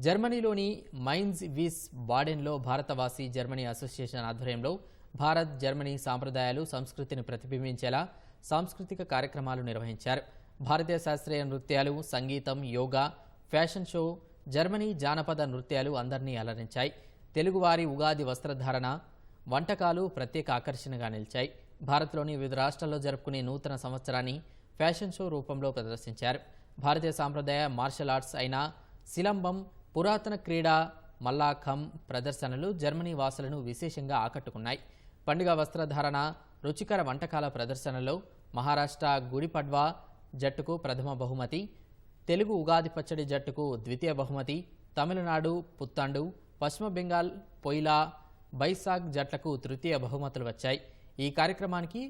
జర్మనీలోని mines విస్ బాడెన్లో భారతవాసి Germany association ఆధ్వర్యంలో Bharat Germany సాంప్రదాయాలు సంస్కృతిని ప్రతిబింబించేలా సాంస్కృతిక కార్యక్రమాలు నిర్వహించారు. భారతీయ శాస్త్రీయ నృత్యాలు సంగీతం యోగా ఫ్యాషన్ షో జర్మనీ జానపద నృత్యాలు అందరినీ అలరించాయి. తెలుగువారి ఉగాది వస్త్రధారణ వంటకాలు ప్రత్యేక ఆకర్షణగా నిలిచాయి. భారత్లోని వివిధ రాష్ట్రాల్లో జరుపుకునే నూతన సంవత్సరాన్ని ఫ్యాషన్ షో రూపంలో ప్రదర్శించారు. భారతీయ సాంప్రదాయ మార్షల్ ఆర్ట్స్ అయిన సిలంబం పురాతన క్రీడా మల్లాఖం ప్రదర్శనలు జర్మనీ వాసులను విశేషంగా ఆకట్టుకున్నాయి. పండుగ వస్త్రధారణ రుచికర వంటకాల ప్రదర్శనలో మహారాష్ట్ర గుడిపడ్వా జట్టుకు ప్రథమ బహుమతి తెలుగు ఉగాది పచ్చడి జట్టుకు ద్వితీయ బహుమతి తమిళనాడు పుత్తాండు పశ్చిమ బెంగాల్ పొయిలా బైసాగ్ జట్లకు తృతీయ బహుమతులు వచ్చాయి. ఈ కార్యక్రమానికి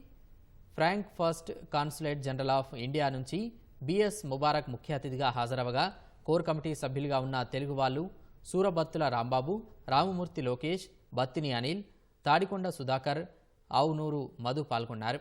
Frankfurt consulate general of India నుంచి బిఎస్ ముబారక్ ముఖ్య అతిథిగా హాజరవగా కోర్ కమిటీ సభ్యులుగా ఉన్న తెలుగు వాళ్ళు సూరబత్తుల రాంబాబు రామమూర్తి లోకేష్ బత్తిని అనిల్ తాడికొండ సుధాకర్ ఆవునూరు మధు పాల్గొన్నారు.